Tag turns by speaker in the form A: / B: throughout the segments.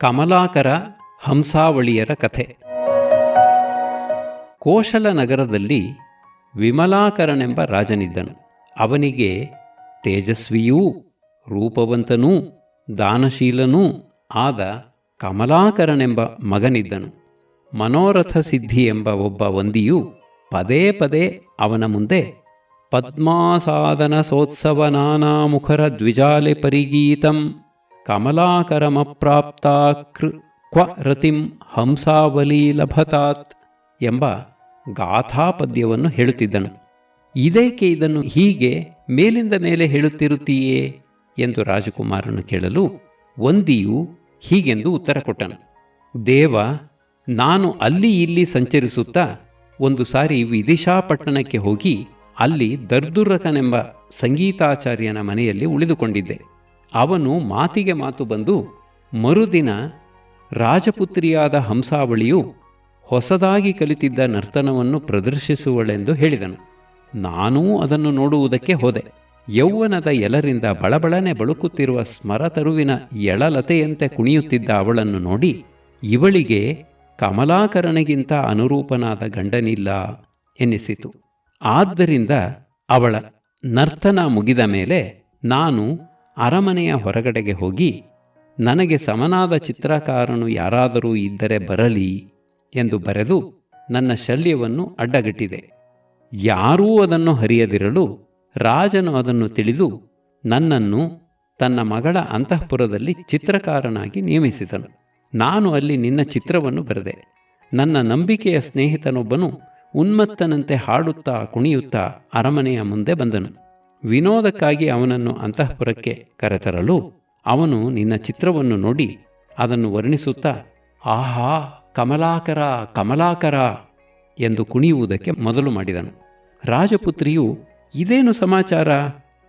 A: ಕಮಲಾಕರ ಹಂಸಾವಳಿಯರ ಕಥೆ. ಕೋಶಲ ನಗರದಲ್ಲಿ ವಿಮಲಾಕರನೆಂಬ ರಾಜನಿದ್ದನು. ಅವನಿಗೆ ತೇಜಸ್ವಿಯೂ, ರೂಪವಂತನೂ, ದಾನಶೀಲನೂ ಆದ ಕಮಲಾಕರನೆಂಬ ಮಗನಿದ್ದನು. ಮನೋರಥ ಸಿದ್ಧಿ ಎಂಬ ಒಬ್ಬ ವಂದಿಯು ಪದೇ ಪದೇ ಅವನ ಮುಂದೆ ಪದ್ಮಾಸಾದನ ಸೋತ್ಸವ ನಾನಾಮುಖರ ದ್ವಿಜಾಲೆ ಪರಿಗೀತಂ ಕಮಲಾಕರಮಪ್ರಾಪ್ತಾ ಕೃ ಕ್ವ ರತಿಂ ಹಂಸಾವಲಿ ಲಭತಾತ್ ಎಂಬ ಗಾಥಾಪದ್ಯವನ್ನು ಹೇಳುತ್ತಿದ್ದನು. ಇದೇಕೆ ಇದನ್ನು ಹೀಗೆ ಮೇಲಿಂದ ಮೇಲೆ ಹೇಳುತ್ತಿರುತ್ತೀಯೇ ಎಂದು ರಾಜಕುಮಾರನು ಕೇಳಲು ವಂದಿಯು ಹೀಗೆಂದು ಉತ್ತರ ಕೊಟ್ಟನು. ದೇವ, ನಾನು ಅಲ್ಲಿ ಇಲ್ಲಿ ಸಂಚರಿಸುತ್ತಾ ಒಂದು ಸಾರಿ ವಿದಿಶಾಪಟ್ಟಣಕ್ಕೆ ಹೋಗಿ ಅಲ್ಲಿ ದರ್ದುರಕನೆಂಬ ಸಂಗೀತಾಚಾರ್ಯನ ಮನೆಯಲ್ಲಿ ಉಳಿದುಕೊಂಡಿದ್ದೆ. ಅವನು ಮಾತಿಗೆ ಮಾತು ಬಂದು, ಮರುದಿನ ರಾಜಪುತ್ರಿಯಾದ ಹಂಸಾವಳಿಯು ಹೊಸದಾಗಿ ಕಲಿತಿದ್ದ ನರ್ತನವನ್ನು ಪ್ರದರ್ಶಿಸುವಳೆಂದು ಹೇಳಿದನು. ನಾನೂ ಅದನ್ನು ನೋಡುವುದಕ್ಕೆ ಹೋದೆ. ಯೌವನದ ಎಲರಿಂದ ಬಳಬಳನೆ ಬಳುಕುತ್ತಿರುವ ಸ್ಮರತರುವಿನ ಎಳಲತೆಯಂತೆ ಕುಣಿಯುತ್ತಿದ್ದ ಅವಳನ್ನು ನೋಡಿ, ಇವಳಿಗೆ ಕಮಲಾಕರನಿಗಿಂತ ಅನುರೂಪನಾದ ಗಂಡನಿಲ್ಲ ಎನ್ನಿಸಿತು. ಆದ್ದರಿಂದ ಅವಳ ನರ್ತನ ಮುಗಿದ ಮೇಲೆ ನಾನು ಅರಮನೆಯ ಹೊರಗಡೆಗೆ ಹೋಗಿ, ನನಗೆ ಸಮನಾದ ಚಿತ್ರಕಾರನು ಯಾರಾದರೂ ಇದ್ದರೆ ಬರಲಿ ಎಂದು ಬರೆದು ನನ್ನ ಶಲ್ಯವನ್ನು ಅಡ್ಡಗಟ್ಟಿದೆ. ಯಾರೂ ಅದನ್ನು ಹರಿಯದಿರಲು ರಾಜನು ಅದನ್ನು ತಿಳಿದು ನನ್ನನ್ನು ತನ್ನ ಮಗಳ ಅಂತಃಪುರದಲ್ಲಿ ಚಿತ್ರಕಾರನಾಗಿ ನೇಮಿಸಿದನು. ನಾನು ಅಲ್ಲಿ ನಿನ್ನ ಚಿತ್ರವನ್ನು ಬರೆದೆ. ನನ್ನ ನಂಬಿಕೆಯ ಸ್ನೇಹಿತನೊಬ್ಬನು ಉನ್ಮತ್ತನಂತೆ ಹಾಡುತ್ತಾ ಕುಣಿಯುತ್ತಾ ಅರಮನೆಯ ಮುಂದೆ ಬಂದನು. ವಿನೋದಕ್ಕಾಗಿ ಅವನನ್ನು ಅಂತಃಪುರಕ್ಕೆ ಕರೆತರಲು ಅವನು ನಿನ್ನ ಚಿತ್ರವನ್ನು ನೋಡಿ ಅದನ್ನು ವರ್ಣಿಸುತ್ತಾ, ಆಹಾ, ಕಮಲಾಕರ ಕಮಲಾಕರ ಎಂದು ಕುಣಿಯುವುದಕ್ಕೆ ಮೊದಲು ಮಾಡಿದನು. ರಾಜಪುತ್ರಿಯು, ಇದೇನು ಸಮಾಚಾರ?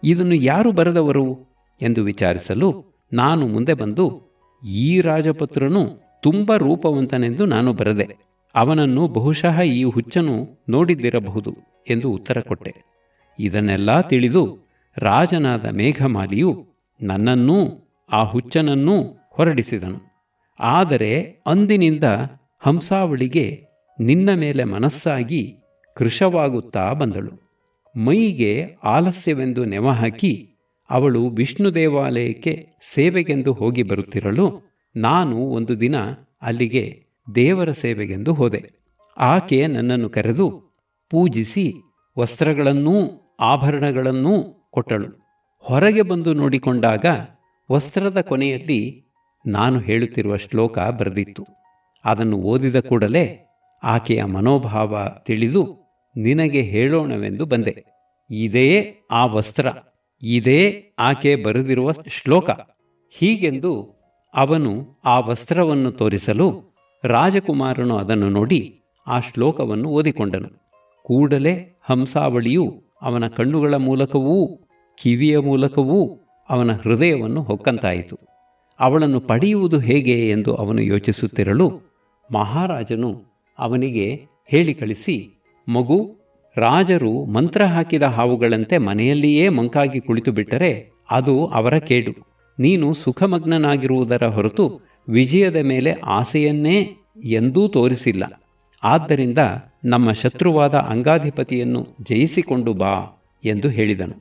A: ಇದನ್ನು ಯಾರು ಬರೆದವರು? ಎಂದು ವಿಚಾರಿಸಲು ನಾನು ಮುಂದೆ ಬಂದು, ಈ ರಾಜಪುತ್ರನು ತುಂಬ ರೂಪವಂತನೆಂದು ನಾನು ಬರೆದೆ. ಅವನನ್ನು ಬಹುಶಃ ಈ ಹುಚ್ಚನು ನೋಡಿದ್ದಿರಬಹುದು ಎಂದು ಉತ್ತರ ಕೊಟ್ಟೆ. ಇದನ್ನೆಲ್ಲ ತಿಳಿದು ರಾಜನಾದ ಮೇಘಮಾಲಿಯು ನನ್ನನ್ನೂ ಆ ಹುಚ್ಚನನ್ನೂ ಹೊರಡಿಸಿದನು. ಆದರೆ ಅಂದಿನಿಂದ ಹಂಸಾವಳಿಗೆ ನಿನ್ನ ಮೇಲೆ ಮನಸ್ಸಾಗಿ ಕೃಶವಾಗುತ್ತಾ ಬಂದಳು. ಮೈಗೆ ಆಲಸ್ಯವೆಂದು ನೆವಹಾಕಿ ಅವಳು ವಿಷ್ಣು ದೇವಾಲಯಕ್ಕೆ ಸೇವೆಗೆಂದು ಹೋಗಿ ಬರುತ್ತಿರಲು ನಾನು ಒಂದು ದಿನ ಅಲ್ಲಿಗೆ ದೇವರ ಸೇವೆಗೆಂದು ಹೋದೆ. ಆಕೆ ನನ್ನನ್ನು ಕರೆದು ಪೂಜಿಸಿ ವಸ್ತ್ರಗಳನ್ನೂ ಆಭರಣಗಳನ್ನೂ ಕೊಟ್ಟಳು. ಹೊರಗೆ ಬಂದು ನೋಡಿಕೊಂಡಾಗ ವಸ್ತ್ರದ ಕೊನೆಯಲ್ಲಿ ನಾನು ಹೇಳುತ್ತಿರುವ ಶ್ಲೋಕ ಬರೆದಿತ್ತು. ಅದನ್ನು ಓದಿದ ಕೂಡಲೇ ಆಕೆಯ ಮನೋಭಾವ ತಿಳಿದು ನಿನಗೆ ಹೇಳೋಣವೆಂದು ಬಂದೆ. ಇದೇ ಆ ವಸ್ತ್ರ, ಇದೇ ಆಕೆ ಬರೆದಿರುವ ಶ್ಲೋಕ. ಹೀಗೆಂದು ಅವನು ಆ ವಸ್ತ್ರವನ್ನು ತೋರಿಸಲು ರಾಜಕುಮಾರನು ಅದನ್ನು ನೋಡಿ ಆ ಶ್ಲೋಕವನ್ನು ಓದಿಕೊಂಡನು. ಕೂಡಲೇ ಹಂಸಾವಳಿಯು ಅವನ ಕಣ್ಣುಗಳ ಮೂಲಕವೂ, ಕಿವಿಯ ಮೂಲಕವೂ ಅವನ ಹೃದಯವನ್ನು ಹೊಕ್ಕಂತಾಯಿತು. ಅವಳನ್ನು ಪಡೆಯುವುದು ಹೇಗೆ ಎಂದು ಅವನು ಯೋಚಿಸುತ್ತಿರಲು ಮಹಾರಾಜನು ಅವನಿಗೆ ಹೇಳಿ ಕಳಿಸಿ, ಮಗು, ರಾಜರು ಮಂತ್ರ ಹಾಕಿದ ಹಾವುಗಳಂತೆ ಮನೆಯಲ್ಲಿಯೇ ಮಂಕಾಗಿ ಕುಳಿತು ಬಿಟ್ಟರೆ ಅದು ಅವರ ಕೇಡು. ನೀನು ಸುಖಮಗ್ನನಾಗಿರುವುದರ ಹೊರತು ವಿಜಯದ ಮೇಲೆ ಆಸೆಯನ್ನೇ ಎಂದೂ ತೋರಿಸಿಲ್ಲ. ಆದ್ದರಿಂದ ನಮ್ಮ ಶತ್ರುವಾದ ಅಂಗಾಧಿಪತಿಯನ್ನು ಜಯಿಸಿಕೊಂಡು ಬಾ ಎಂದು ಹೇಳಿದನು.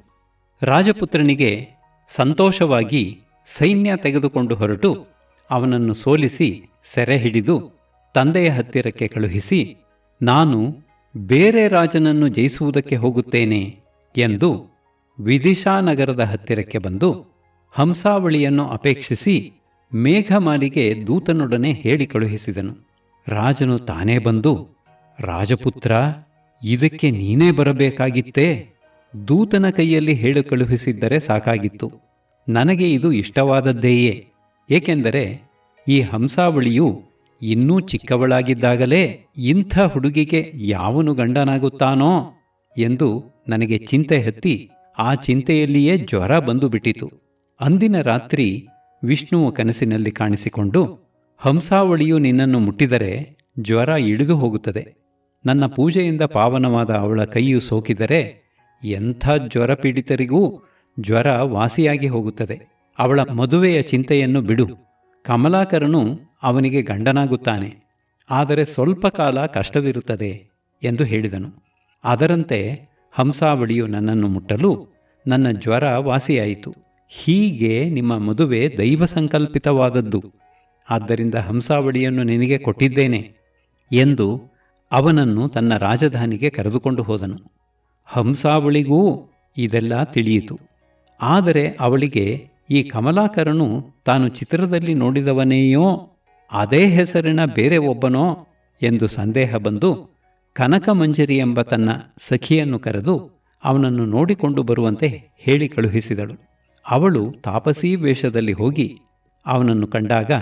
A: ರಾಜಪುತ್ರನಿಗೆ ಸಂತೋಷವಾಗಿ ಸೈನ್ಯ ತೆಗೆದುಕೊಂಡು ಹೊರಟು ಅವನನ್ನು ಸೋಲಿಸಿ ಸೆರೆ ಹಿಡಿದು ತಂದೆಯ ಹತ್ತಿರಕ್ಕೆ ಕಳುಹಿಸಿ, ನಾನು ಬೇರೆ ರಾಜನನ್ನು ಜಯಿಸುವುದಕ್ಕೆ ಹೋಗುತ್ತೇನೆ ಎಂದು ವಿದಿಶಾನಗರದ ಹತ್ತಿರಕ್ಕೆ ಬಂದು ಹಂಸಾವಳಿಯನ್ನು ಅಪೇಕ್ಷಿಸಿ ಮೇಘಮಾಲಿಗೆ ದೂತನೊಡನೆ ಹೇಳಿ ಕಳುಹಿಸಿದನು. ರಾಜನು ತಾನೇ ಬಂದು ರಾಜಪುತ್ರ, ಇದಕ್ಕೆ ನೀನೇ ಬರಬೇಕಾಗಿತ್ತೇ? ದೂತನ ಕೈಯಲ್ಲಿ ಹೇಳಿ ಕಳುಹಿಸಿದ್ದರೆ ಸಾಕಾಗಿತ್ತು. ನನಗೆ ಇದು ಇಷ್ಟವಾದದ್ದೇಯೇ? ಏಕೆಂದರೆ ಈ ಹಂಸಾವಳಿಯು ಇನ್ನೂ ಚಿಕ್ಕವಳಾಗಿದ್ದಾಗಲೇ ಇಂಥ ಹುಡುಗಿಗೆ ಯಾವನು ಗಂಡನಾಗುತ್ತಾನೋ ಎಂದು ನನಗೆ ಚಿಂತೆ ಹತ್ತಿ ಆ ಚಿಂತೆಯಲ್ಲಿಯೇ ಜ್ವರ ಬಂದು ಬಿಟ್ಟಿತು ಅಂದಿನ ರಾತ್ರಿ ವಿಷ್ಣುವು ಕನಸಿನಲ್ಲಿ ಕಾಣಿಸಿಕೊಂಡು, ಹಂಸಾವಳಿಯು ನಿನ್ನನ್ನು ಮುಟ್ಟಿದರೆ ಜ್ವರ ಇಳಿದು ಹೋಗುತ್ತದೆ. ನನ್ನ ಪೂಜೆಯಿಂದ ಪಾವನವಾದ ಅವಳ ಕೈಯು ಸೋಕಿದರೆ ಎಂಥ ಜ್ವರ ಪೀಡಿತರಿಗೂ ಜ್ವರ ವಾಸಿಯಾಗಿ ಹೋಗುತ್ತದೆ. ಅವಳ ಮದುವೆಯ ಚಿಂತೆಯನ್ನು ಬಿಡು. ಕಮಲಾಕರನು ಅವನಿಗೆ ಗಂಡನಾಗುತ್ತಾನೆ. ಆದರೆ ಸ್ವಲ್ಪ ಕಾಲ ಕಷ್ಟವಿರುತ್ತದೆ ಎಂದು ಹೇಳಿದನು. ಅದರಂತೆ ಹಂಸಾವಳಿಯು ನನ್ನನ್ನು ಮುಟ್ಟಲು ನನ್ನ ಜ್ವರ ವಾಸಿಯಾಯಿತು. ಹೀಗೆ ನಿಮ್ಮ ಮದುವೆ ದೈವ ಸಂಕಲ್ಪಿತವಾದದ್ದು. ಆದ್ದರಿಂದ ಹಂಸಾವಳಿಯನ್ನು ನಿನಗೆ ಕೊಟ್ಟಿದ್ದೇನೆ ಎಂದು ಅವನನ್ನು ತನ್ನ ರಾಜಧಾನಿಗೆ ಕರೆದುಕೊಂಡು ಹೋದನು. ಹಂಸಾವಳಿಗೂ ಇದೆಲ್ಲ ತಿಳಿಯಿತು. ಆದರೆ ಅವಳಿಗೆ, ಈ ಕಮಲಾಕರನು ತಾನು ಚಿತ್ರದಲ್ಲಿ ನೋಡಿದವನೇಯೋ, ಅದೇ ಹೆಸರಿನ ಬೇರೆ ಒಬ್ಬನೋ? ಎಂದು ಸಂದೇಹ ಬಂದು, ಕನಕಮಂಜರಿ ಎಂಬ ತನ್ನ ಸಖಿಯನ್ನು ಕರೆದು ಅವನನ್ನು ನೋಡಿಕೊಂಡು ಬರುವಂತೆ ಹೇಳಿ ಕಳುಹಿಸಿದಳು. ಅವಳು ತಾಪಸೀ ವೇಷದಲ್ಲಿ ಹೋಗಿ ಅವನನ್ನು ಕಂಡಾಗ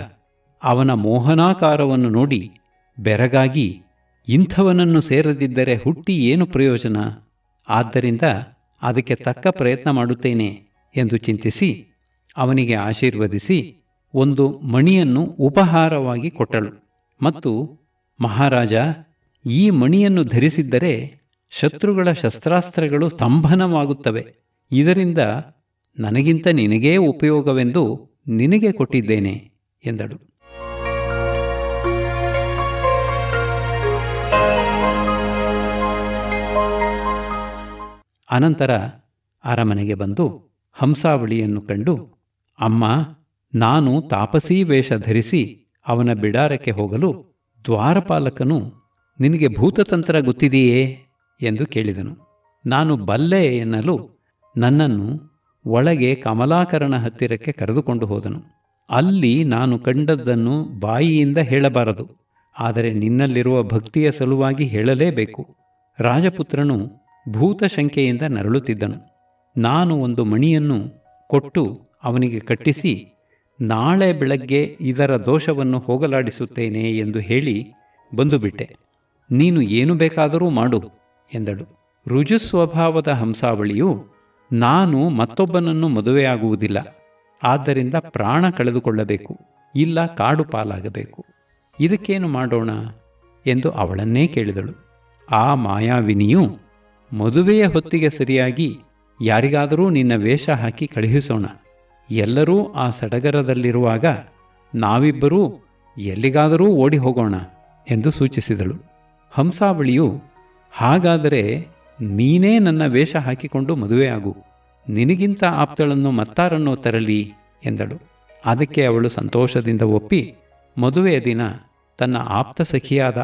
A: ಅವನ ಮೋಹನಾಕಾರವನ್ನು ನೋಡಿ ಬೆರಗಾಗಿ ಇಂಥವನನ್ನು ಸೇರದಿದ್ದರೆ ಹುಟ್ಟಿ ಏನು ಪ್ರಯೋಜನ? ಆದ್ದರಿಂದ ಅದಕ್ಕೆ ತಕ್ಕ ಪ್ರಯತ್ನ ಮಾಡುತ್ತೇನೆ ಎಂದು ಚಿಂತಿಸಿ, ಅವನಿಗೆ ಆಶೀರ್ವದಿಸಿ ಒಂದು ಮಣಿಯನ್ನು ಉಪಹಾರವಾಗಿ ಕೊಟ್ಟಳು. ಮತ್ತು ಮಹಾರಾಜ, ಈ ಮಣಿಯನ್ನು ಧರಿಸಿದ್ದರೆ ಶತ್ರುಗಳ ಶಸ್ತ್ರಾಸ್ತ್ರಗಳು ಸ್ತಂಭನವಾಗುತ್ತವೆ. ಇದರಿಂದ ನನಗಿಂತ ನಿನಗೇ ಉಪಯೋಗವೆಂದು ನಿನಗೆ ಕೊಟ್ಟಿದ್ದೇನೆ ಎಂದಳು. ಅನಂತರ ಅರಮನೆಗೆ ಬಂದು ಹಂಸಾವಳಿಯನ್ನು ಕಂಡು, ಅಮ್ಮ, ನಾನು ತಾಪಸೀ ವೇಷ ಧರಿಸಿ ಅವನ ಬಿಡಾರಕ್ಕೆ ಹೋಗಲು ದ್ವಾರಪಾಲಕನು ನಿನಗೆ ಭೂತತಂತ್ರ ಗೊತ್ತಿದೆಯೇ? ಎಂದು ಕೇಳಿದನು. ನಾನು ಬಲ್ಲೆ ಎನ್ನಲು ನನ್ನನ್ನು ಒಳಗೆ ಕಮಲಾಕರಣ ಹತ್ತಿರಕ್ಕೆ ಕರೆದುಕೊಂಡು ಹೋದನು. ಅಲ್ಲಿ ನಾನು ಕಂಡದ್ದನ್ನು ಬಾಯಿಯಿಂದ ಹೇಳಬಾರದು, ಆದರೆ ನಿನ್ನಲ್ಲಿರುವ ಭಕ್ತಿಯ ಸಲುವಾಗಿ ಹೇಳಲೇಬೇಕು. ರಾಜಪುತ್ರನು ಭೂತಶಂಕೆಯಿಂದ ನರಳುತ್ತಿದ್ದನು. ನಾನು ಒಂದು ಮಣಿಯನ್ನು ಕೊಟ್ಟು ಅವನಿಗೆ ಕಟ್ಟಿಸಿ, ನಾಳೆ ಬೆಳಗ್ಗೆ ಇದರ ದೋಷವನ್ನು ಹೋಗಲಾಡಿಸುತ್ತೇನೆ ಎಂದು ಹೇಳಿ ಬಂದುಬಿಟ್ಟೆ. ನೀನು ಏನು ಬೇಕಾದರೂ ಮಾಡು ಎಂದಳು. ರುಜುಸ್ವಭಾವದ ಹಂಸಾವಳಿಯು ನಾನು ಮತ್ತೊಬ್ಬನನ್ನು ಮದುವೆಯಾಗುವುದಿಲ್ಲ. ಆದ್ದರಿಂದ ಪ್ರಾಣ ಕಳೆದುಕೊಳ್ಳಬೇಕು, ಇಲ್ಲ ಕಾಡು ಪಾಲಾಗಬೇಕು. ಇದಕ್ಕೇನು ಮಾಡೋಣ? ಎಂದು ಅವಳನ್ನೇ ಕೇಳಿದಳು. ಆ ಮಾಯಾವಿನಿಯು ಮದುವೆಯ ಹೊತ್ತಿಗೆ ಸರಿಯಾಗಿ ಯಾರಿಗಾದರೂ ನಿನ್ನ ವೇಷ ಹಾಕಿ ಕಳುಹಿಸೋಣ. ಎಲ್ಲರೂ ಆ ಸಡಗರದಲ್ಲಿರುವಾಗ ನಾವಿಬ್ಬರೂ ಎಲ್ಲಿಗಾದರೂ ಓಡಿ ಹೋಗೋಣ ಎಂದು ಸೂಚಿಸಿದಳು. ಹಂಸಾವಳಿಯು, ಹಾಗಾದರೆ ನೀನೇ ನನ್ನ ವೇಷ ಹಾಕಿಕೊಂಡು ಮದುವೆಯಾಗು. ನಿನಗಿಂತ ಆಪ್ತಳನ್ನು ಮತ್ತಾರನ್ನು ತರಲಿ ಎಂದಳು. ಅದಕ್ಕೆ ಅವಳು ಸಂತೋಷದಿಂದ ಒಪ್ಪಿ, ಮದುವೆಯ ದಿನ ತನ್ನ ಆಪ್ತ ಸಖಿಯಾದ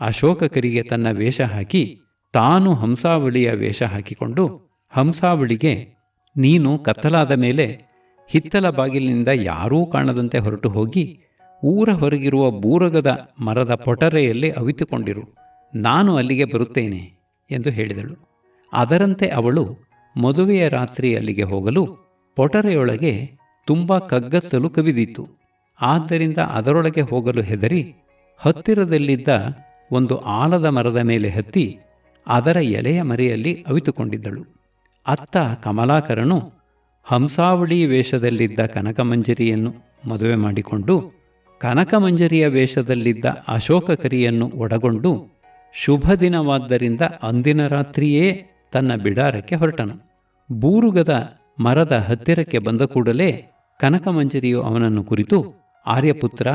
A: ಅಶೋಕಕರಿಗೆ ತನ್ನ ವೇಷ ಹಾಕಿ ತಾನು ಹಂಸಾವಳಿಯ ವೇಷ ಹಾಕಿಕೊಂಡು ಹಂಸಾವಳಿಗೆ ನೀನು ಕತ್ತಲಾದ ಮೇಲೆ ಹಿತ್ತಲ ಬಾಗಿಲಿನಿಂದ ಯಾರೂ ಕಾಣದಂತೆ ಹೊರಟು ಹೋಗಿ ಊರ ಹೊರಗಿರುವ ಬೂರಗದ ಮರದ ಪೊಟರೆಯಲ್ಲಿ ಅವಿತುಕೊಂಡಿರು. ನಾನು ಅಲ್ಲಿಗೆ ಬರುತ್ತೇನೆ ಎಂದು ಹೇಳಿದಳು. ಅದರಂತೆ ಅವಳು ಮದುವೆಯ ರಾತ್ರಿ ಅಲ್ಲಿಗೆ ಹೋಗಲು ಪೊಟರೆಯೊಳಗೆ ತುಂಬ ಕಗ್ಗತ್ತಲು ಕವಿದಿತ್ತು. ಆದ್ದರಿಂದ ಅದರೊಳಗೆ ಹೋಗಲು ಹೆದರಿ ಹತ್ತಿರದಲ್ಲಿದ್ದ ಒಂದು ಆಲದ ಮರದ ಮೇಲೆ ಹತ್ತಿ ಅದರ ಎಲೆಯ ಮರೆಯಲ್ಲಿ ಅವಿತುಕೊಂಡಿದ್ದಳು. ಅತ್ತ ಕಮಲಾಕರನು ಹಂಸಾವಳಿ ವೇಷದಲ್ಲಿದ್ದ ಕನಕಮಂಜರಿಯನ್ನು ಮದುವೆ ಮಾಡಿಕೊಂಡು ಕನಕಮಂಜರಿಯ ವೇಷದಲ್ಲಿದ್ದ ಅಶೋಕಕರಿಯನ್ನು ಒಡಗೊಂಡು ಶುಭ ದಿನವಾದ್ದರಿಂದ ಅಂದಿನ ರಾತ್ರಿಯೇ ತನ್ನ ಬಿಡಾರಕ್ಕೆ ಹೊರಟನು. ಬೂರುಗದ ಮರದ ಹತ್ತಿರಕ್ಕೆ ಬಂದ ಕೂಡಲೇ ಕನಕಮಂಜರಿಯು ಅವನನ್ನು ಕುರಿತು, ಆರ್ಯಪುತ್ರ,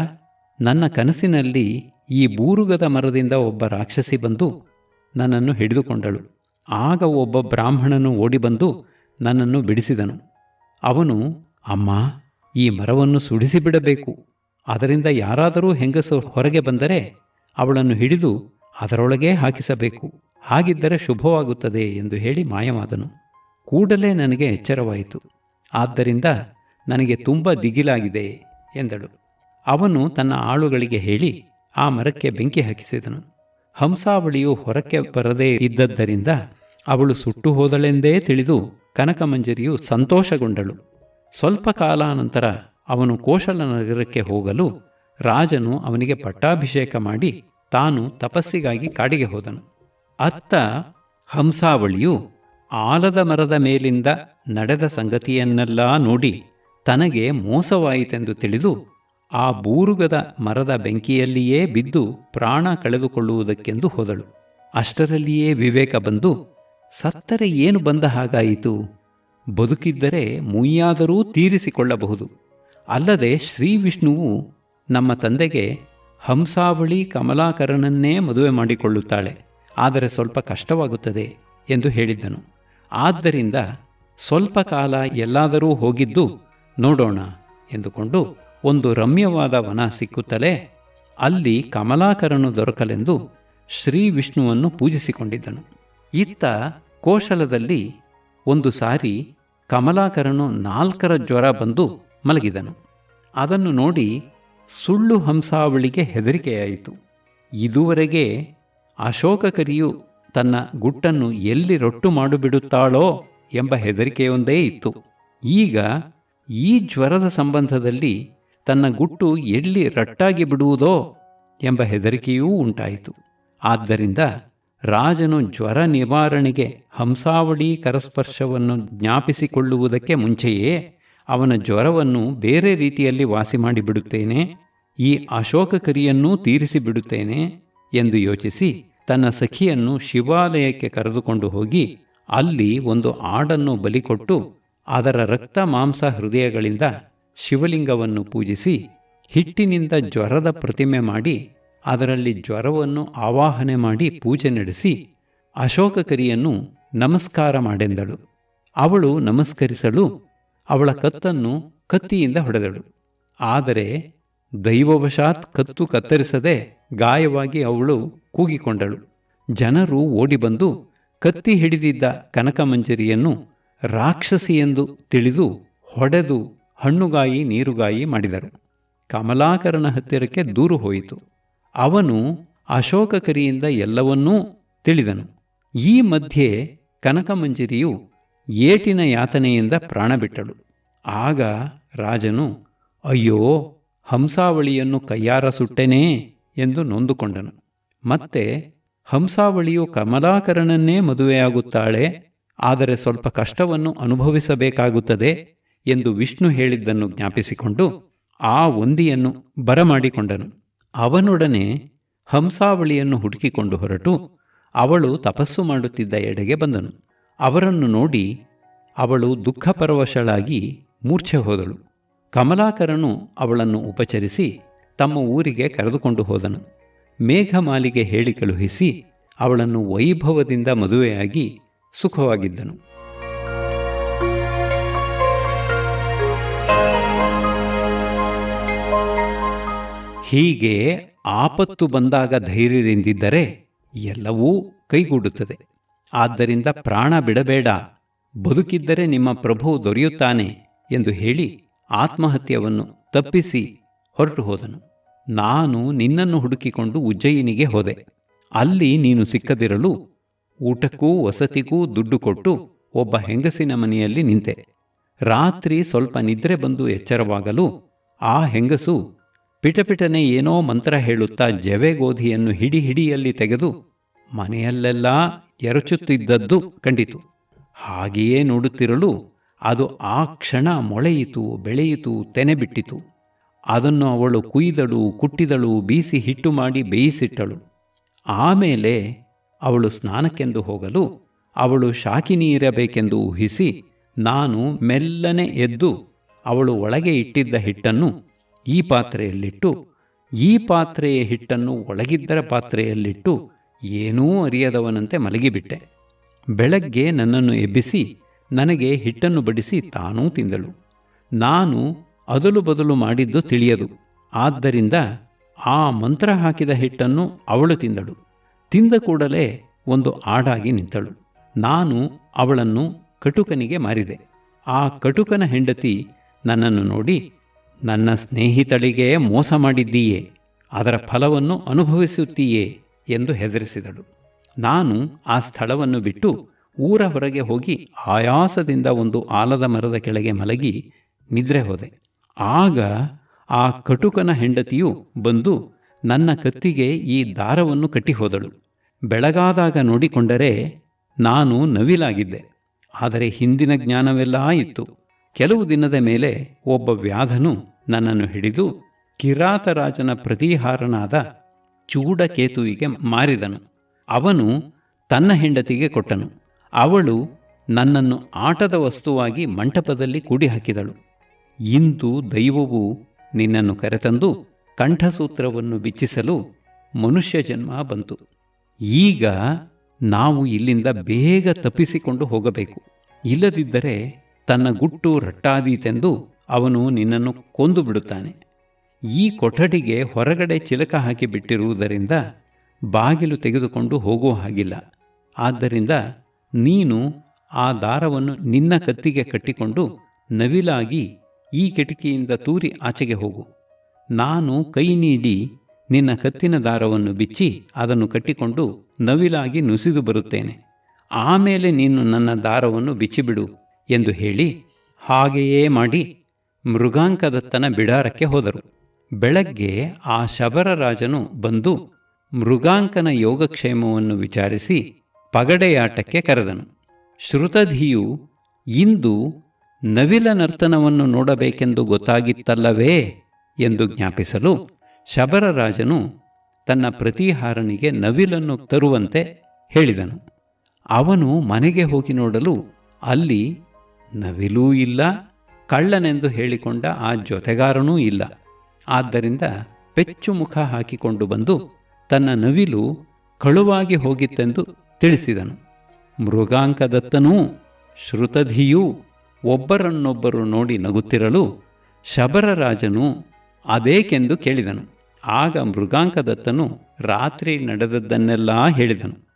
A: ನನ್ನ ಕನಸಿನಲ್ಲಿ ಈ ಬೂರುಗದ ಮರದಿಂದ ಒಬ್ಬ ರಾಕ್ಷಸಿ ಬಂದು ನನ್ನನ್ನು ಹಿಡಿದುಕೊಂಡಳು. ಆಗ ಒಬ್ಬ ಬ್ರಾಹ್ಮಣನು ಓಡಿಬಂದು ನನ್ನನ್ನು ಬಿಡಿಸಿದನು. ಅವನು, ಅಮ್ಮ, ಈ ಮರವನ್ನು ಸುಡಿಸಿಬಿಡಬೇಕು ಅದರಿಂದ ಯಾರಾದರೂ ಹೆಂಗಸು ಹೊರಗೆ ಬಂದರೆ ಅವಳನ್ನು ಹಿಡಿದು ಅದರೊಳಗೇ ಹಾಕಿಸಬೇಕು. ಹಾಗಿದ್ದರೆ ಶುಭವಾಗುತ್ತದೆ ಎಂದು ಹೇಳಿ ಮಾಯವಾದನು. ಕೂಡಲೇ ನನಗೆ ಎಚ್ಚರವಾಯಿತು. ಆದ್ದರಿಂದ ನನಗೆ ತುಂಬ ದಿಗಿಲಾಗಿದೆ ಎಂದಳು. ಅವನು ತನ್ನ ಆಳುಗಳಿಗೆ ಹೇಳಿ, ಆ ಮರಕ್ಕೆ ಬೆಂಕಿ ಹಾಕಿಸಿದನು. ಹಂಸಾವಳಿಯು ಹೊರಕ್ಕೆ ಬರದೇ ಇದ್ದದ್ದರಿಂದ ಅವಳು ಸುಟ್ಟು ಹೋದಳೆಂದೇ ತಿಳಿದು ಕನಕಮಂಜರಿಯು ಸಂತೋಷಗೊಂಡಳು. ಸ್ವಲ್ಪ ಕಾಲಾನಂತರ ಅವನು ಕೋಶಲ ನಗರಕ್ಕೆ ಹೋಗಲು ರಾಜನು ಅವನಿಗೆ ಪಟ್ಟಾಭಿಷೇಕ ಮಾಡಿ ತಾನು ತಪಸ್ಸಿಗಾಗಿ ಕಾಡಿಗೆ ಹೋದನು. ಅತ್ತ ಹಂಸಾವಳಿಯು ಆಲದ ಮರದ ಮೇಲಿಂದ ನಡೆದ ಸಂಗತಿಯನ್ನೆಲ್ಲ ನೋಡಿ ತನಗೆ ಮೋಸವಾಯಿತೆಂದು ತಿಳಿದು ಆ ಬೂರುಗದ ಮರದ ಬೆಂಕಿಯಲ್ಲಿಯೇ ಬಿದ್ದು ಪ್ರಾಣ ಕಳೆದುಕೊಳ್ಳುವುದಕ್ಕೆಂದು ಹೋದಳು. ಅಷ್ಟರಲ್ಲಿಯೇ ವಿವೇಕ ಬಂದು, ಸತ್ತರೆ ಏನು ಬಂದ ಹಾಗಾಯಿತು? ಬದುಕಿದ್ದರೆ ಮುಯ್ಯಾದರೂ ತೀರಿಸಿಕೊಳ್ಳಬಹುದು. ಅಲ್ಲದೆ ಶ್ರೀ ವಿಷ್ಣುವು ನಮ್ಮ ತಂದೆಗೆ ಹಂಸಾವಳಿ ಕಮಲಾಕರನನ್ನೇ ಮದುವೆ ಮಾಡಿಕೊಳ್ಳುತ್ತಾಳೆ. ಆದರೆ ಸ್ವಲ್ಪ ಕಷ್ಟವಾಗುತ್ತದೆ, ಎಂದು ಹೇಳಿದ್ದನು. ಆದ್ದರಿಂದ ಸ್ವಲ್ಪ ಕಾಲ ಎಲ್ಲಾದರೂ ಹೋಗಿದ್ದು ನೋಡೋಣ, ಎಂದುಕೊಂಡು ಒಂದು ರಮ್ಯವಾದ ವನ ಸಿಕ್ಕುತ್ತಲೇ ಅಲ್ಲಿ ಕಮಲಾಕರನು ದೊರಕಲೆಂದು ಶ್ರೀ ವಿಷ್ಣುವನ್ನು ಪೂಜಿಸಿಕೊಂಡಿದ್ದನು. ಇತ್ತ ಕೋಶಲದಲ್ಲಿ ಒಂದು ಸಾರಿ ಕಮಲಾಕರನು ನಾಲ್ಕರ ಜ್ವರ ಬಂದು ಮಲಗಿದನು. ಅದನ್ನು ನೋಡಿ ಸುಳ್ಳು ಹಂಸಾವಳಿಗೆ ಹೆದರಿಕೆಯಾಯಿತು. ಇದುವರೆಗೆ ಅಶೋಕಕರಿಯು ತನ್ನ ಗುಟ್ಟನ್ನು ಎಲ್ಲಿ ರೊಟ್ಟು ಮಾಡಿಬಿಡುತ್ತಾಳೋ ಎಂಬ ಹೆದರಿಕೆಯೊಂದೇ ಇತ್ತು. ಈಗ ಈ ಜ್ವರದ ಸಂಬಂಧದಲ್ಲಿ ತನ್ನ ಗುಟ್ಟು ಎಲ್ಲಿ ರಟ್ಟಾಗಿ ಬಿಡುವುದೋ ಎಂಬ ಹೆದರಿಕೆಯೂ ಉಂಟಾಯಿತು. ಆದ್ದರಿಂದ ರಾಜನು ಜ್ವರ ನಿವಾರಣೆಗೆ ಹಂಸಾವಳಿ ಕರಸ್ಪರ್ಶವನ್ನು ಜ್ಞಾಪಿಸಿಕೊಳ್ಳುವುದಕ್ಕೆ ಮುಂಚೆಯೇ ಅವನ ಜ್ವರವನ್ನು ಬೇರೆ ರೀತಿಯಲ್ಲಿ ವಾಸಿ ಮಾಡಿಬಿಡುತ್ತೇನೆ ಈ ಅಶೋಕಕರಿಯನ್ನೂ ತೀರಿಸಿಬಿಡುತ್ತೇನೆ ಎಂದು ಯೋಚಿಸಿ ತನ್ನ ಸಖಿಯನ್ನು ಶಿವಾಲಯಕ್ಕೆ ಕರೆದುಕೊಂಡು ಹೋಗಿ ಅಲ್ಲಿ ಒಂದು ಆಡನ್ನು ಬಲಿಕೊಟ್ಟು ಅದರ ರಕ್ತ ಮಾಂಸ ಹೃದಯಗಳಿಂದ ಶಿವಲಿಂಗವನ್ನು ಪೂಜಿಸಿ ಹಿಟ್ಟಿನಿಂದ ಜ್ವರದ ಪ್ರತಿಮೆ ಮಾಡಿ ಅದರಲ್ಲಿ ಜ್ವರವನ್ನು ಆವಾಹನೆ ಮಾಡಿ ಪೂಜೆ ನಡೆಸಿ ಅಶೋಕಕರಿಯನ್ನು ನಮಸ್ಕಾರ ಮಾಡೆಂದಳು. ಅವಳು ನಮಸ್ಕರಿಸಲು ಅವಳ ಕತ್ತನ್ನು ಕತ್ತಿಯಿಂದ ಹೊಡೆದಳು. ಆದರೆ ದೈವವಶಾತ್ ಕತ್ತು ಕತ್ತರಿಸದೆ ಗಾಯವಾಗಿ ಅವಳು ಕೂಗಿಕೊಂಡಳು. ಜನರು ಓಡಿಬಂದು ಕತ್ತಿ ಹಿಡಿದಿದ್ದ ಕನಕಮಂಜರಿಯನ್ನು ರಾಕ್ಷಸಿ ಎಂದು ತಿಳಿದು ಹೊಡೆದು ಹಣ್ಣುಗಾಯಿ ನೀರುಗಾಯಿ ಮಾಡಿದರು. ಕಮಲಾಕರನ ಹತ್ತಿರಕ್ಕೆ ದೂರು ಹೋಯಿತು. ಅವನು ಅಶೋಕಕರಿಯಿಂದ ಎಲ್ಲವನ್ನೂ ತಿಳಿದನು. ಈ ಮಧ್ಯೆ ಕನಕಮಂಜರಿಯು ಏಟಿನ ಯಾತನೆಯಿಂದ ಪ್ರಾಣ ಬಿಟ್ಟಳು. ಆಗ ರಾಜನು, ಅಯ್ಯೋ, ಹಂಸಾವಳಿಯನ್ನು ಕೈಯಾರ ಸುಟ್ಟೆನೇ? ಎಂದು ನೊಂದುಕೊಂಡನು. ಮತ್ತೆ, ಹಂಸಾವಳಿಯು ಕಮಲಾಕರನನ್ನೇ ಮದುವೆಯಾಗುತ್ತಾಳೆ, ಆದರೆ ಸ್ವಲ್ಪ ಕಷ್ಟವನ್ನು ಅನುಭವಿಸಬೇಕಾಗುತ್ತದೆ. ಎಂದು ವಿಷ್ಣು ಹೇಳಿದ್ದನ್ನು ಜ್ಞಾಪಿಸಿಕೊಂಡು ಆ ಒಂದಿಯನ್ನು ಬರಮಾಡಿಕೊಂಡನು. ಅವನೊಡನೆ ಹಂಸಾವಳಿಯನ್ನು ಹುಡುಕಿಕೊಂಡು ಹೊರಟು ಅವಳು ತಪಸ್ಸು ಮಾಡುತ್ತಿದ್ದ ಎಡೆಗೆ ಬಂದನು. ಅವರನ್ನು ನೋಡಿ ಅವಳು ದುಃಖಪರವಶಳಾಗಿ ಮೂರ್ಛೆ ಹೋದಳು. ಕಮಲಾಕರನು ಅವಳನ್ನು ಉಪಚರಿಸಿ ತಮ್ಮ ಊರಿಗೆ ಕರೆದುಕೊಂಡು ಹೋದನು. ಮೇಘಮಾಲಿಗೆ ಹೇಳಿ ಕಳುಹಿಸಿ ಅವಳನ್ನು ವೈಭವದಿಂದ ಮದುವೆಯಾಗಿ ಸುಖವಾಗಿದ್ದನು. ಹೀಗೆ ಆಪತ್ತು ಬಂದಾಗ ಧೈರ್ಯದಿಂದಿದ್ದರೆ ಎಲ್ಲವೂ ಕೈಗೂಡುತ್ತದೆ. ಆದ್ದರಿಂದ ಪ್ರಾಣ ಬಿಡಬೇಡ. ಬದುಕಿದ್ದರೆ ನಿಮ್ಮ ಪ್ರಭು ದೊರೆಯುತ್ತಾನೆ ಎಂದು ಹೇಳಿ ಆತ್ಮಹತ್ಯವನ್ನು ತಪ್ಪಿಸಿ ಹೊರಟು ಹೋದನು. ನಾನು ನಿನ್ನನ್ನು ಹುಡುಕಿಕೊಂಡು ಉಜ್ಜಯಿನಿಗೆ ಹೋದೆ. ಅಲ್ಲಿ ನೀನು ಸಿಕ್ಕದಿರಲು ಊಟಕ್ಕೂ ವಸತಿಗೂ ದುಡ್ಡು ಕೊಟ್ಟು ಒಬ್ಬ ಹೆಂಗಸಿನ ಮನೆಯಲ್ಲಿ ನಿಂತೆ. ರಾತ್ರಿ ಸ್ವಲ್ಪ ನಿದ್ರೆ ಬಂದು ಎಚ್ಚರವಾಗಲು ಆ ಹೆಂಗಸು ಪಿಟಪಿಟನೆ ಏನೋ ಮಂತ್ರ ಹೇಳುತ್ತಾ ಜವೆಗೋಧಿಯನ್ನು ಹಿಡಿ ಹಿಡಿಯಲ್ಲಿ ತೆಗೆದು ಮನೆಯಲ್ಲೆಲ್ಲ ಎರಚುತ್ತಿದ್ದದ್ದು ಕಂಡಿತು. ಹಾಗೆಯೇ ನೋಡುತ್ತಿರಲು ಅದು ಆ ಕ್ಷಣ ಮೊಳೆಯಿತು, ಬೆಳೆಯಿತು, ತೆನೆ ಬಿಟ್ಟಿತು. ಅದನ್ನು ಅವಳು ಕುಯ್ದಳು, ಕುಟ್ಟಿದಳು, ಬೀಸಿ ಹಿಟ್ಟು ಮಾಡಿ ಬೇಯಿಸಿಟ್ಟಳು. ಆಮೇಲೆ ಅವಳು ಸ್ನಾನಕ್ಕೆಂದು ಹೋಗಲು ಅವಳು ಶಾಕಿನಿ ಇರಬೇಕೆಂದು ಊಹಿಸಿ ನಾನು ಮೆಲ್ಲನೆ ಎದ್ದು ಅವಳು ಒಳಗೆ ಇಟ್ಟಿದ್ದ ಹಿಟ್ಟನ್ನು ಈ ಪಾತ್ರೆಯಲ್ಲಿಟ್ಟು, ಈ ಪಾತ್ರೆಯ ಹಿಟ್ಟನ್ನು ಒಳಗಿದ್ದರ ಪಾತ್ರೆಯಲ್ಲಿಟ್ಟು ಏನೂ ಅರಿಯದವನಂತೆ ಮಲಗಿಬಿಟ್ಟೆ. ಬೆಳಗ್ಗೆ ನನ್ನನ್ನು ಎಬ್ಬಿಸಿ ನನಗೆ ಹಿಟ್ಟನ್ನು ಬಡಿಸಿ ತಾನೂ ತಿಂದಳು. ನಾನು ಅದಲು ಬದಲು ಮಾಡಿದ್ದು ತಿಳಿಯದು. ಆದ್ದರಿಂದ ಆ ಮಂತ್ರ ಹಾಕಿದ ಹಿಟ್ಟನ್ನು ಅವಳು ತಿಂದಳು. ತಿಂದ ಕೂಡಲೇ ಒಂದು ಆಡಾಗಿ ನಿಂತಳು. ನಾನು ಅವಳನ್ನು ಕಟುಕನಿಗೆ ಮಾರಿದೆ. ಆ ಕಟುಕನ ಹೆಂಡತಿ ನನ್ನನ್ನು ನೋಡಿ ನನ್ನ ಸ್ನೇಹಿತಳಿಗೆ ಮೋಸ ಮಾಡಿದ್ದೀಯೇ, ಅದರ ಫಲವನ್ನು ಅನುಭವಿಸುತ್ತೀಯೇ ಎಂದು ಹೆದರಿಸಿದಳು. ನಾನು ಆ ಸ್ಥಳವನ್ನು ಬಿಟ್ಟು ಊರ ಹೊರಗೆ ಹೋಗಿ ಆಯಾಸದಿಂದ ಒಂದು ಆಲದ ಮರದ ಕೆಳಗೆ ಮಲಗಿ ನಿದ್ರೆ ಹೋದೆ. ಆಗ ಆ ಕಟುಕನ ಹೆಂಡತಿಯು ಬಂದು ನನ್ನ ಕತ್ತಿಗೆ ಈ ದಾರವನ್ನು ಕಟ್ಟಿಹೋದಳು. ಬೆಳಗಾದಾಗ ನೋಡಿಕೊಂಡರೆ ನಾನು ನವಿಲಾಗಿದ್ದೆ, ಆದರೆ ಹಿಂದಿನ ಜ್ಞಾನವೆಲ್ಲ ಇತ್ತು. ಕೆಲವು ದಿನದ ಮೇಲೆ ಒಬ್ಬ ವ್ಯಾಧನು ನನ್ನನ್ನು ಹಿಡಿದು ಕಿರಾತರಾಜನ ಪ್ರತಿಹಾರನಾದ ಚೂಡಕೇತುವಿಗೆ ಮಾರಿದನು. ಅವನು ತನ್ನ ಹೆಂಡತಿಗೆ ಕೊಟ್ಟನು. ಅವಳು ನನ್ನನ್ನು ಆಟದ ವಸ್ತುವಾಗಿ ಮಂಟಪದಲ್ಲಿ ಕೂಡಿ ಹಾಕಿದಳು ಇಂದು ದೈವವು ನಿನ್ನನ್ನು ಕರೆತಂದು ಕಂಠಸೂತ್ರವನ್ನು ಬಿಚ್ಚಿಸಲು ಮನುಷ್ಯ ಜನ್ಮ ಬಂತು. ಈಗ ನಾವು ಇಲ್ಲಿಂದ ಬೇಗ ತಪ್ಪಿಸಿಕೊಂಡು ಹೋಗಬೇಕು. ಇಲ್ಲದಿದ್ದರೆ ತನ್ನ ಗುಟ್ಟು ರಟ್ಟಾದೀತೆಂದು ಅವನು ನಿನ್ನನ್ನು ಕೊಂದು ಬಿಡುತ್ತಾನೆ. ಈ ಕೊಠಡಿಗೆ ಹೊರಗಡೆ ಚಿಲಕ ಹಾಕಿ ಬಿಟ್ಟಿರುವುದರಿಂದ ಬಾಗಿಲು ತೆಗೆದುಕೊಂಡು ಹೋಗುವ ಹಾಗಿಲ್ಲ. ಆದ್ದರಿಂದ ನೀನು ಆ ದಾರವನ್ನು ನಿನ್ನ ಕತ್ತಿಗೆ ಕಟ್ಟಿಕೊಂಡು ನವಿಲಾಗಿ ಈ ಕಿಟಕಿಯಿಂದ ತೂರಿ ಆಚೆಗೆ ಹೋಗು. ನಾನು ಕೈ ನೀಡಿ ನಿನ್ನ ಕತ್ತಿನ ದಾರವನ್ನು ಬಿಚ್ಚಿ ಅದನ್ನು ಕಟ್ಟಿಕೊಂಡು ನವಿಲಾಗಿ ನುಸಿದು ಬರುತ್ತೇನೆ. ಆಮೇಲೆ ನೀನು ನನ್ನ ದಾರವನ್ನು ಬಿಚ್ಚಿಬಿಡು. ಎಂದು ಹೇಳಿ ಹಾಗೆಯೇ ಮಾಡಿ ಮೃಗಾಂಕದತ್ತನ ಬಿಡಾರಕ್ಕೆ ಹೋದರು. ಬೆಳಗ್ಗೆ ಆ ಶಬರರಾಜನು ಬಂದು ಮೃಗಾಂಕನ ಯೋಗಕ್ಷೇಮವನ್ನು ವಿಚಾರಿಸಿ ಪಗಡೆಯಾಟಕ್ಕೆ ಕರೆದನು. ಶ್ರುತಧಿಯು, ಇಂದು ನವಿಲ ನರ್ತನವನ್ನು ನೋಡಬೇಕೆಂದು ಗೊತ್ತಾಗಿತ್ತಲ್ಲವೇ ಎಂದು ಜ್ಞಾಪಿಸಲು ಶಬರರಾಜನು ತನ್ನ ಪ್ರತಿಹಾರನಿಗೆ ನವಿಲನ್ನು ತರುವಂತೆ ಹೇಳಿದನು. ಅವನು ಮನೆಗೆ ಹೋಗಿ ನೋಡಲು ಅಲ್ಲಿ ನವಿಲೂ ಇಲ್ಲ, ಕಳ್ಳನೆಂದು ಹೇಳಿಕೊಂಡ ಆ ಜೊತೆಗಾರನೂ ಇಲ್ಲ. ಆದ್ದರಿಂದ ಪೆಚ್ಚು ಮುಖ ಹಾಕಿಕೊಂಡು ಬಂದು ತನ್ನ ನವಿಲು ಕಳುವಾಗಿ ಹೋಗಿತ್ತೆಂದು ತಿಳಿಸಿದನು. ಮೃಗಾಂಕದತ್ತನೂ ಶ್ರುತಧಿಯೂ ಒಬ್ಬರನ್ನೊಬ್ಬರು ನೋಡಿ ನಗುತ್ತಿರಲು ಶಬರರಾಜನು ಅದೇಕೆಂದು ಕೇಳಿದನು. ಆಗ ಮೃಗಾಂಕದತ್ತನು ರಾತ್ರಿ ನಡೆದದ್ದನ್ನೆಲ್ಲ ಹೇಳಿದನು.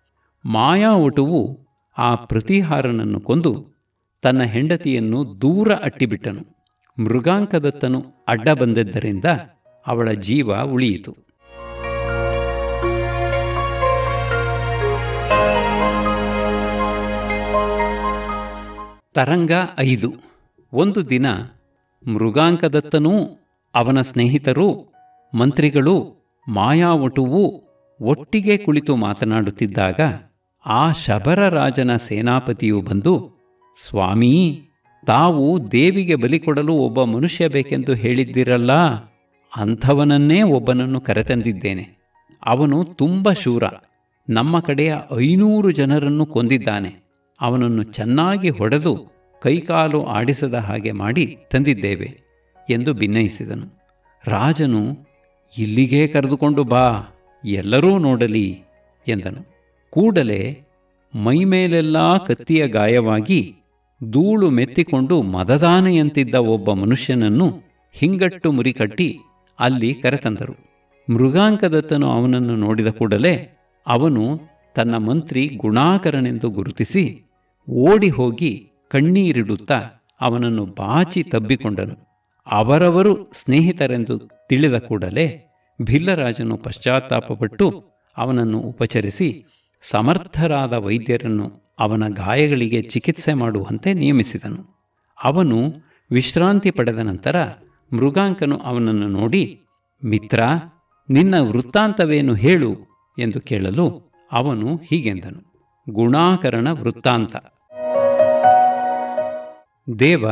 A: ಮಾಯಾವಟುವು ಆ ಪ್ರತಿಹಾರನನ್ನು ಕೊಂದು ತನ್ನ ಹೆಂಡತಿಯನ್ನು ದೂರ ಅಟ್ಟಿಬಿಟ್ಟನು. ಮೃಗಾಂಕದತ್ತನು ಅಡ್ಡ ಬಂದದ್ದರಿಂದ ಅವಳ ಜೀವ ಉಳಿಯಿತು. ತರಂಗ ಐದು. ಒಂದು ದಿನ ಮೃಗಾಂಕದತ್ತನೂ ಅವನ ಸ್ನೇಹಿತರು, ಮಂತ್ರಿಗಳು, ಮಾಯಾವಟುವು ಒಟ್ಟಿಗೆ ಕುಳಿತು ಮಾತನಾಡುತ್ತಿದ್ದಾಗ ಆ ಶಬರರಾಜನ ಸೇನಾಪತಿಯು ಬಂದು ಸ್ವಾಮೀ, ತಾವು ದೇವಿಗೆ ಬಲಿ ಕೊಡಲು ಒಬ್ಬ ಮನುಷ್ಯ ಬೇಕೆಂದು ಹೇಳಿದ್ದಿರಲ್ಲ, ಅಂಥವನನ್ನೇ ಒಬ್ಬನನ್ನು ಕರೆತಂದಿದ್ದೇನೆ. ಅವನು ತುಂಬ ಶೂರ. ನಮ್ಮ ಕಡೆಯ ಐನೂರು ಜನರನ್ನು ಕೊಂದಿದ್ದಾನೆ. ಅವನನ್ನು ಚೆನ್ನಾಗಿ ಹೊಡೆದು ಕೈಕಾಲು ಆಡಿಸದ ಹಾಗೆ ಮಾಡಿ ತಂದಿದ್ದೇವೆ ಎಂದು ಭಿನ್ನಯಿಸಿದನು ರಾಜನು, ಇಲ್ಲಿಗೇ ಕರೆದುಕೊಂಡು ಬಾ, ಎಲ್ಲರೂ ನೋಡಲಿ ಎಂದನು. ಕೂಡಲೇ ಮೈಮೇಲೆಲ್ಲ ಕತ್ತಿಯ ಗಾಯವಾಗಿ ಧೂಳು ಮೆತ್ತಿಕೊಂಡು ಮದದಾನೆಯಂತಿದ್ದ ಒಬ್ಬ ಮನುಷ್ಯನನ್ನು ಹಿಂಗಟ್ಟು ಮುರಿಕಟ್ಟಿ ಅಲ್ಲಿ ಕರೆತಂದರು. ಮೃಗಾಂಕದತ್ತನು ಅವನನ್ನು ನೋಡಿದ ಕೂಡಲೇ ಅವನು ತನ್ನ ಮಂತ್ರಿ ಗುಣಾಕರನೆಂದು ಗುರುತಿಸಿ ಓಡಿ ಹೋಗಿ ಕಣ್ಣೀರಿಡುತ್ತಾ ಅವನನ್ನು ಬಾಚಿ ತಬ್ಬಿಕೊಂಡನು. ಅವರವರು ಸ್ನೇಹಿತರೆಂದು ತಿಳಿದ ಕೂಡಲೇ ಭಿಲ್ಲರಾಜನು ಪಶ್ಚಾತ್ತಾಪಪಟ್ಟು ಅವನನ್ನು ಉಪಚರಿಸಿ ಸಮರ್ಥರಾದ ವೈದ್ಯರನ್ನು ಅವನ ಗಾಯಗಳಿಗೆ ಚಿಕಿತ್ಸೆ ಮಾಡುವಂತೆ ನಿಯಮಿಸಿದನು. ಅವನು ವಿಶ್ರಾಂತಿ ಪಡೆದ ನಂತರ ಮೃಗಾಂಕನು ಅವನನ್ನು ನೋಡಿ, ಮಿತ್ರ, ನಿನ್ನ ವೃತ್ತಾಂತವೇನು ಹೇಳು? ಎಂದು ಕೇಳಲು ಅವನು ಹೀಗೆಂದನು, ಗುಣಾಕರಣ ವೃತ್ತಾಂತ. ದೇವ,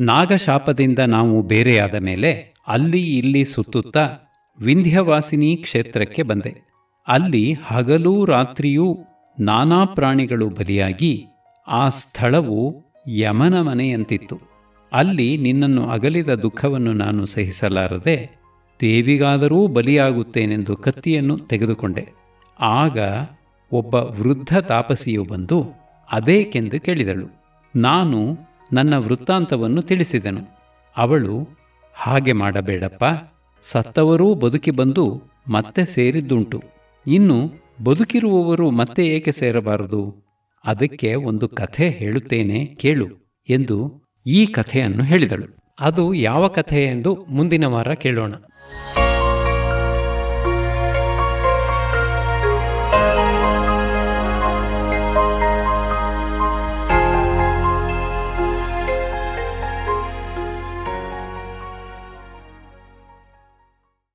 A: ನಾಗಶಾಪದಿಂದ ನಾವು ಬೇರೆಯಾದ ಮೇಲೆ ಅಲ್ಲಿ ಇಲ್ಲಿ ಸುತ್ತುತ್ತಾ ವಿಂಧ್ಯವಾಸಿನಿ ಕ್ಷೇತ್ರಕ್ಕೆ ಬಂದೆ. ಅಲ್ಲಿ ಹಗಲೂ ರಾತ್ರಿಯೂ ನಾನಾ ಪ್ರಾಣಿಗಳು ಬಲಿಯಾಗಿ ಆ ಸ್ಥಳವು ಯಮನ ಮನೆಯಂತಿತ್ತು. ಅಲ್ಲಿ ನಿನ್ನನ್ನು ಅಗಲಿದ ದುಃಖವನ್ನು ನಾನು ಸಹಿಸಲಾರದೆ ದೇವಿಗಾದರೂ ಬಲಿಯಾಗುತ್ತೇನೆಂದು ಕತ್ತಿಯನ್ನು ತೆಗೆದುಕೊಂಡೆ. ಆಗ ಒಬ್ಬ ವೃದ್ಧ ತಾಪಸಿಯು ಬಂದು ಅದೇಕೆಂದು ಕೇಳಿದಳು. ನಾನು ನನ್ನ ವೃತ್ತಾಂತವನ್ನು ತಿಳಿಸಿದನು. ಅವಳು, ಹಾಗೆ ಮಾಡಬೇಡಪ್ಪ. ಸತ್ತವರೂ ಬದುಕಿ ಬಂದು ಮತ್ತೆ ಸೇರಿದ್ದುಂಟು. ಇನ್ನು ಬದುಕಿರುವವರು ಮತ್ತೆ ಏಕೆ ಸೇರಬಾರದು? ಅದಕ್ಕೆ ಒಂದು ಕಥೆ ಹೇಳುತ್ತೇನೆ, ಕೇಳು ಎಂದು ಈ ಕಥೆಯನ್ನು ಹೇಳಿದಳು. ಅದು ಯಾವ ಕಥೆ ಎಂದು ಮುಂದಿನ ವಾರ ಕೇಳೋಣ.